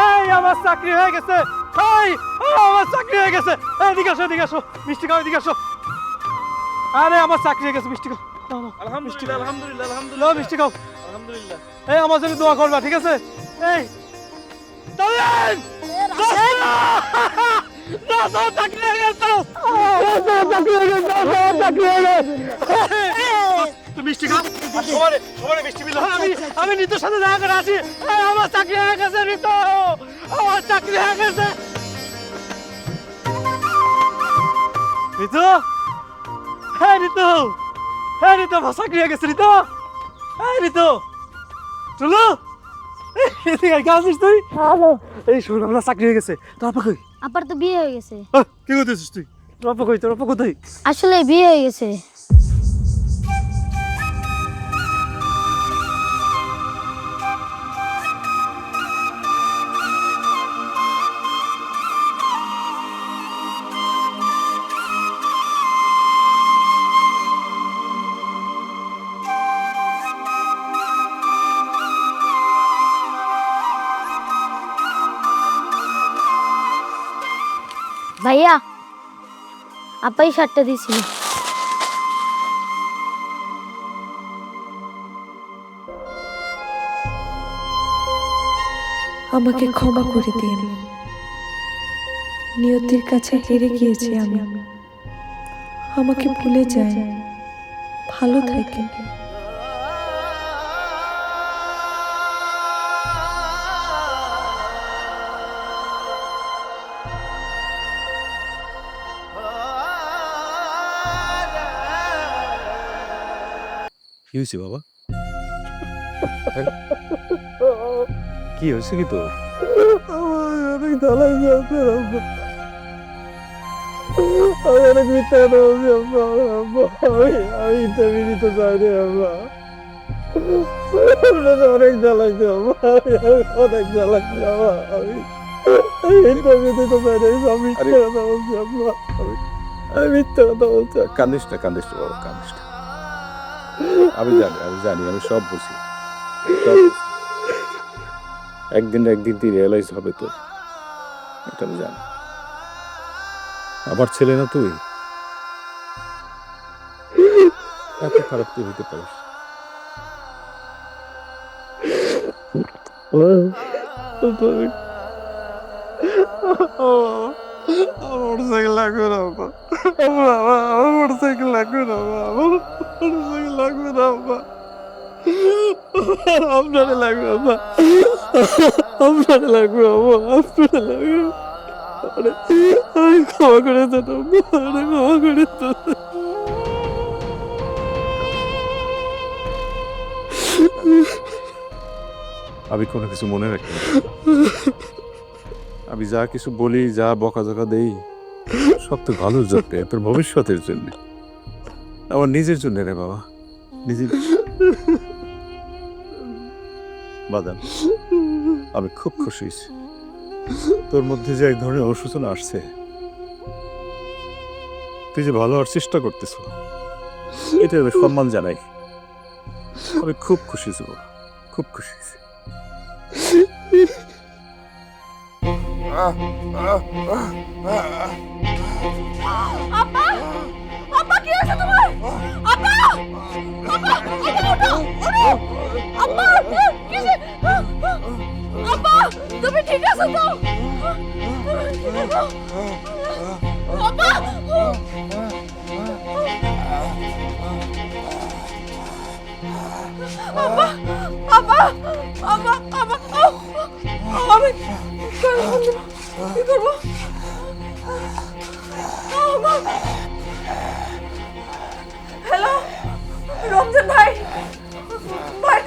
এই আমার চাকরি হয়ে গেছে। এই ও, আমার চাকরি হয়ে গেছে। এদিকে আসো এদিকে আসো। মিষ্টি খাও এদিকে আসো। আরে আমার চাকরি হয়ে গেছে মিষ্টি খাও। খাও। আলহামদুলিল্লাহ নাও, মিষ্টি খাও। আলহামদুলিল্লাহ। এই আমার জন্য দোয়া করবা ঠিক আছে? এই রাসো চাকরি হয়ে গেছে। চাকরি হয়ে গেছে চাকরি হয়ে গেছে। তুমি মিষ্টি খাও। সবারে সবারে মিষ্টি মিলো আমি আমি নিতোর সাথে দেখা করে আসি। আমার চাকরি হয়ে গেছে নিতো। আমার চাকরি হয়ে গেছে। ঋতু হ্যাঁ ঋতু হ্যাঁ ঋতু আমার চাকরি হয়ে গেছে ঋতু হ্যাঁ ঋতু চলো। তুই? ভালো। এই শোন আমার চাকরি হয়ে গেছে। তোর আপা কই? আপার তো বিয়ে হয়ে গেছে। কি করতেছিস তুই? তোর আপা কই? তোর আপা কোথায়? আসলে বিয়ে হয়ে গেছে। ভাইয়া আপাই শার্টটা দিয়েছিল। আমাকে ক্ষমা করে দিন। নিয়তির কাছে হেরে গিয়েছি আমি। আমাকে ভুলে যায়। ভালো থাকে কি হয়েছে বাবা? কি হয়েছে কি তোর? অনেক দালাই যাচ্ছে আমি অনেক মিথ্যা কথা বলছি আমি আমি ইন্টারভিউ দিতে চাই রে আব্বা অনেক জ্বালাইছে অনেক জ্বালাইছি আব্বা। আমি ইন্টারভিউ দিতে চাই রে সব মিথ্যা কথা বলছি আব্বা। আমি আমি মিথ্যা কথা বলছি কান্দিস না কান্দিস বাবা কান্দিস আমি জানি আমি জানি, আমি সব বুঝি। একদিন একদিন তুই রিয়েলাইজ হবে তো। এটা আমি জানি। আমার ছেলে না তুই? এত খারাপ তুই হতে পারিস। মোটরসাইকেল লাগবে না আমার আমার- আমার মোটরসাইকেল লাগবে না আমার লাগবে না বাবা আপনারে লাগবে বাবা আপনারে লাগবে বাবা আপনারে লাগবে। আরে, আমি ক্ষমা করে দেন বাবা আরে ক্ষমা করে দেন। আমি কোনো কিছু মনে রাখি আমি যা কিছু বলি যা বকাঝকা দেই সব তো ভালোর জন্য তোর ভবিষ্যতের জন্য। আমার নিজের জন্য রে বাবা। নিজের বাদাম আমি খুব খুশি হয়েছি। তোর মধ্যে যে এক ধরনের অনুশোচনা আসছে তুই যে ভালো হওয়ার চেষ্টা করতেছ এটা আমি সম্মান জানাই। আমি খুব খুশি হয়েছি বাবা খুব খুশি আপা তুমি ঠিক আছো তো? বাবা! বাবা! বাবা! ভাই? ভাই